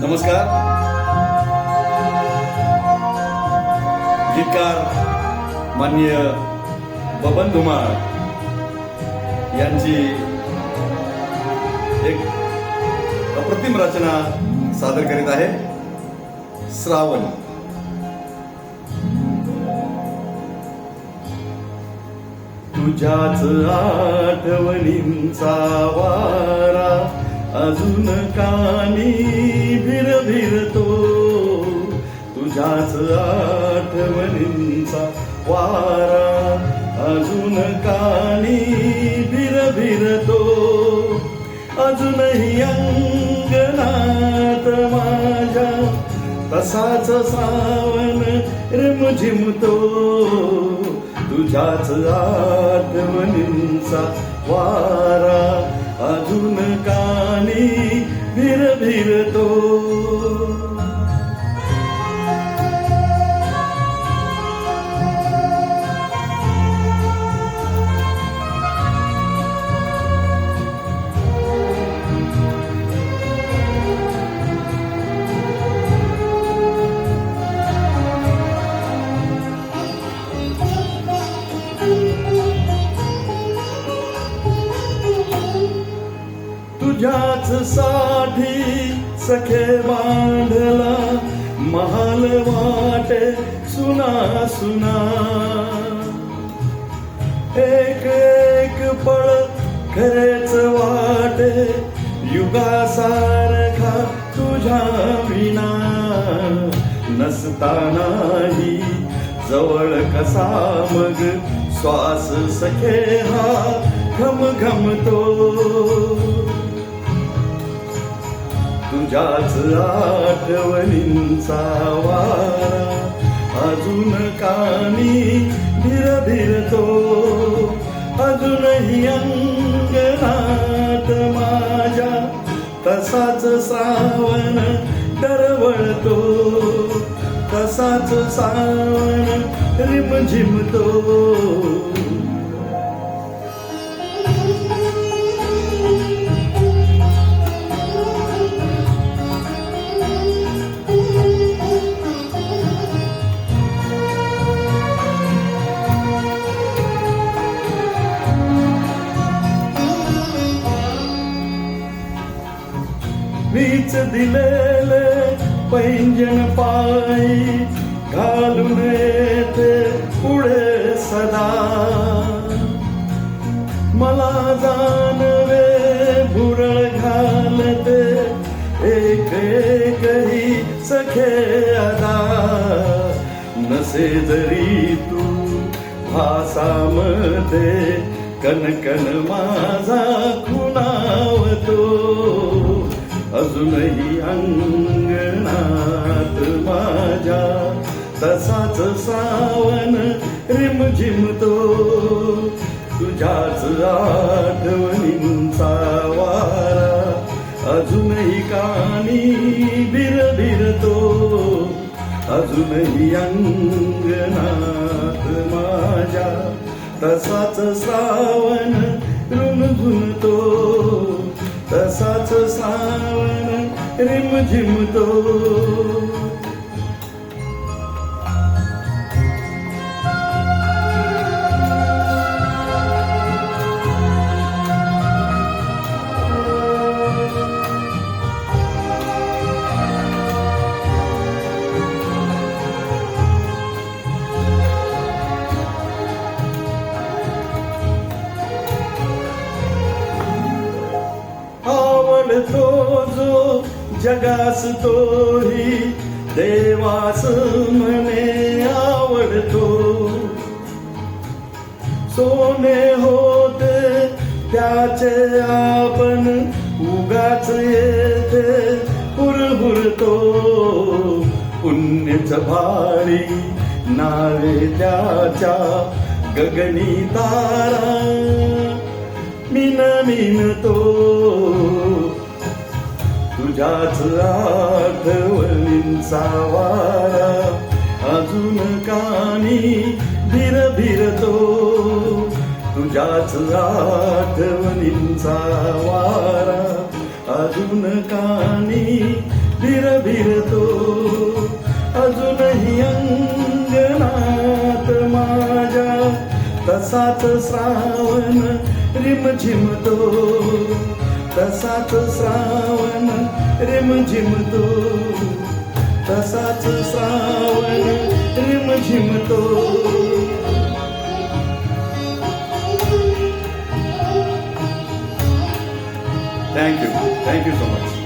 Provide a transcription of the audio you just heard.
नमस्कार. गीतकार माननीय बबन धुमाळ यांची एक अप्रतिम रचना सादर करीत आहे. श्रावण. तुझ्याच आठवणींचा वारा अजून कानी भिर भिरतो. तुझ्याच आठवणींचा वारा अजून कानी भिर भिरतो. अजूनही अंगणात माझ्या तसाच सावन रिमझिमतो. तुझ्याच आठवणींचा वारा अजून कानी भिर भिरतो साठी सखे बांधला महाल वाटे सुना सुना. एक एक पळ खरेच वाटे युगासारखा तुझ्या विना. नसतानाही जवळ कसा मग श्वास सखे हा घम घमतो तुझ्याच आठवणींचा वारा अजून कानी भिर भिरतो अजूनही अंगणात माझ्या तसाच श्रावण दरवळतो तसाच सावण रिमझिमतो. मीच दिलेले पैंजण पायी घालून येते पुढे सदा. मला जाणवे भुरळ घालते एक एकही सखे अदा. नसे जरी तू भासामध्ये कनकन माझा खुणावतो. अजूनही अंगणात माझ्या तसाच सावन रिमझिमतो. तुझ्याच आठवणींचा वारा अजूनही कानी बिरबिरतो. अजूनही अंगणात माझ्या तसाच श्रावण रुणझुणतो. तसाच सावन रिमझिमतो. तो जो जगास तोही देवास मने आवडतो. सोने होते त्याचे आपण उगाच येते हुरहुरतो पुण्यच भारी नावे त्याच्या गगनी तारा. मिन मिनतो तो तुझ्याच आठवणींचा वारा अजून कानी भिर भिरतो. तुझ्याच आठवणींचा वारा अजून कानी भिर भिरतो. अजूनही अंगणात माझ्या तसाच श्रावण रिमझिमतो. तसाच श्रावण रिमझिमतो तसाच श्रावण रिमझिमतो thank you thank you so much